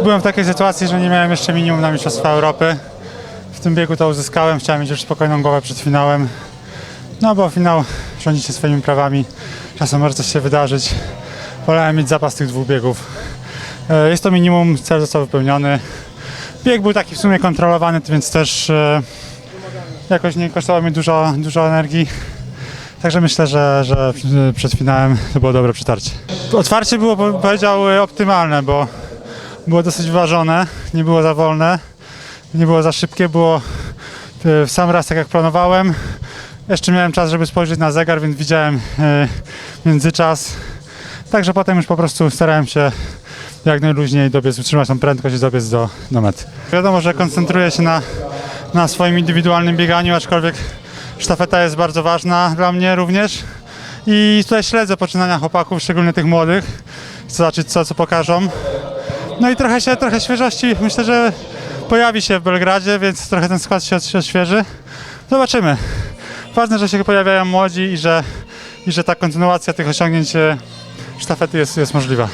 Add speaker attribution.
Speaker 1: byłem w takiej sytuacji, że nie miałem jeszcze minimum na Mistrzostwa Europy. W tym biegu to uzyskałem, chciałem mieć już spokojną głowę przed finałem. No bo finał rządzi się swoimi prawami, czasem może coś się wydarzyć. Wolałem mieć zapas tych dwóch biegów. E, Jest to minimum, cel został wypełniony. Bieg był taki w sumie kontrolowany, więc też e, jakoś nie kosztował mnie dużo, dużo energii. Także myślę, że, że przed finałem to było dobre przetarcie. Otwarcie było, po- powiedział, e, optymalne, bo było dosyć wyważone, nie było za wolne, nie było za szybkie, było e, w sam raz tak jak planowałem. Jeszcze miałem czas, żeby spojrzeć na zegar, więc widziałem e, międzyczas. Także potem już po prostu starałem się jak najluźniej dobiec, utrzymać tą prędkość i dobiec do, do mety. Wiadomo, że koncentruję się na, na swoim indywidualnym bieganiu, aczkolwiek sztafeta jest bardzo ważna dla mnie również. I tutaj śledzę poczynania chłopaków, szczególnie tych młodych. Chcę zobaczyć co, co pokażą. No i trochę się, trochę świeżości myślę, że pojawi się w Belgradzie, więc trochę ten skład się, się odświeży. Zobaczymy. Ważne, że się pojawiają młodzi i że, i że ta kontynuacja tych osiągnięć e, sztafety jest, jest możliwa.